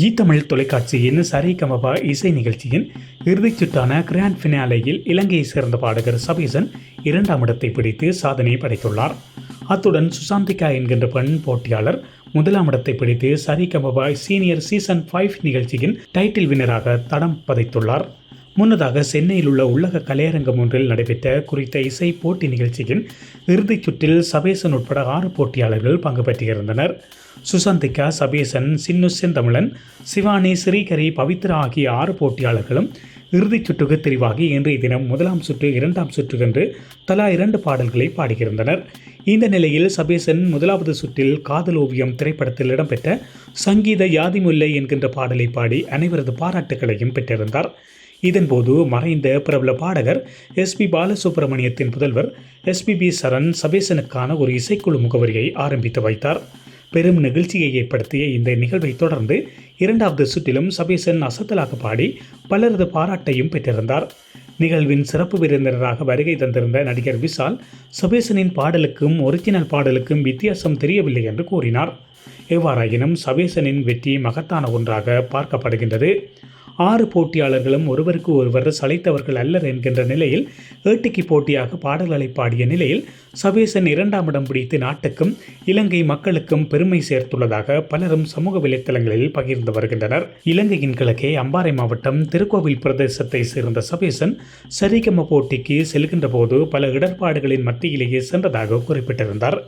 G Tamil தொலைக்காட்சியின் சரிகமபா இசை நிகழ்ச்சியின் இறுதிச் சுற்றான கிராண்ட் ஃபினாலேயில் இலங்கையைச் சேர்ந்த பாடகர் சபீசன் இரண்டாம் இடத்தை பிடித்து சாதனை படைத்துள்ளார். அத்துடன் சுசாந்திகா என்கின்ற பெண் போட்டியாளர் முதலாம் இடத்தை பிடித்து சரிகமபா சீனியர் சீசன் ஃபைவ் நிகழ்ச்சியின் டைட்டில் வினராக தடம் பதைத்துள்ளார். முன்னதாக சென்னையில் உள்ள உள்ளக கலையரங்கம் ஒன்றில் நடைபெற்ற குறித்த இசை போட்டி நிகழ்ச்சியின் இறுதிச் சுற்றில் சபேசன் உட்பட ஆறு போட்டியாளர்கள் பங்கு பெற்றிருந்தனர். சுசந்திகா சபேசன் சின்னு செந்தமிழன் சிவானி ஸ்ரீகரி பவித்ரா ஆகிய ஆறு போட்டியாளர்களும் இறுதிச் சுற்றுக்கு தெரிவாகி இன்றைய தினம் முதலாம் சுற்று இரண்டாம் சுற்று என்று தலா இரண்டு பாடல்களை பாடியிருந்தனர். இந்த நிலையில் சபேசன் முதலாவது சுற்றில் காதல் ஓவியம் திரைப்படத்தில் இடம்பெற்ற சங்கீத யாதிமுல்லை என்கின்ற பாடலை பாடி அனைவரது பாராட்டுகளையும் பெற்றிருந்தார். இதன்போது மறைந்த பிரபல பாடகர் எஸ்பி பாலசுப்ரமணியத்தின் புதல்வர் எஸ்பிபி சரண் சபேசனுக்கான ஒரு இசைக்குழு முகவரியை ஆரம்பித்து வைத்தார். பெரும் நிகழ்ச்சியை ஏற்படுத்திய இந்த நிகழ்வை தொடர்ந்து இரண்டாவது சுற்றிலும் சபேசன் அசத்தலாக பாடி பலரது பாராட்டையும் பெற்றிருந்தார். நிகழ்வின் சிறப்பு விருந்தினராக வருகை தந்திருந்த நடிகர் விஷால் சபேசனின் பாடலுக்கும் ஒரிஜினல் பாடலுக்கும் வித்தியாசம் தெரியவில்லை என்று கூறினார். எவ்வாறாயினும் சபேசனின் வெற்றி மகத்தான ஒன்றாக பார்க்கப்படுகின்றது. ஆறு போட்டியாளர்களும் ஒருவருக்கு ஒருவர் சளைத்தவர்கள் அல்லர் என்கின்ற நிலையில் ஏட்டிக்கு போட்டியாக பாடல்களை பாடிய நிலையில் சபேசன் இரண்டாம் இடம் பிடித்து நாட்டுக்கும் இலங்கை மக்களுக்கும் பெருமை சேர்த்துள்ளதாக பலரும் சமூக வலைத்தளங்களில் பகிர்ந்து வருகின்றனர். இலங்கையின் கிழக்கே அம்பாறை மாவட்டம் திருக்கோவில் பிரதேசத்தை சேர்ந்த சபேசன் சரிகம போட்டிக்கு செல்கின்ற போது பல இடர்பாடுகளின் மத்தியிலேயே சென்றதாக குறிப்பிட்டிருந்தார்.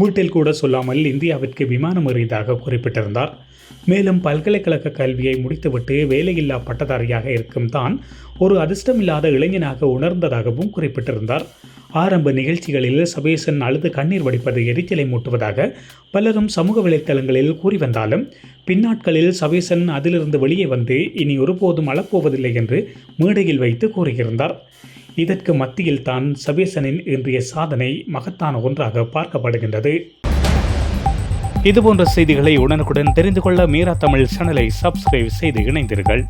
வீட்டில் கூட சொல்லாமல் இந்தியாவிற்கு விமானம் ஏறியதாக குறிப்பிட்டிருந்தார். மேலும் பல்கலைக்கழக கல்வியை முடித்துவிட்டு வேலையில்லா பட்டதாரியாக இருக்கும் தான் ஒரு அதிர்ஷ்டமில்லாத இளைஞனாக உணர்ந்ததாகவும் குறிப்பிட்டிருந்தார். ஆரம்ப நிகழ்ச்சிகளில் சபேசன் அழுது கண்ணீர் வடிப்பது எரிச்சலை மூட்டுவதாக பலரும் சமூக வலைத்தளங்களில் கூறி வந்தாலும் பின்னாட்களில் சபேசன் அதிலிருந்து வெளியே வந்து இனி ஒருபோதும் அழப்போவதில்லை என்று மேடையில் வைத்து கூறியிருந்தார். இதற்கு மத்தியில் தான் சபேசனின் இன்றைய சாதனை மகத்தான ஒன்றாக பார்க்கப்படுகின்றது. இதுபோன்ற செய்திகளை உடனுக்குடன் தெரிந்து கொள்ள மீரா தமிழ் சேனலை சப்ஸ்கிரைப் செய்து இணைந்தீர்கள்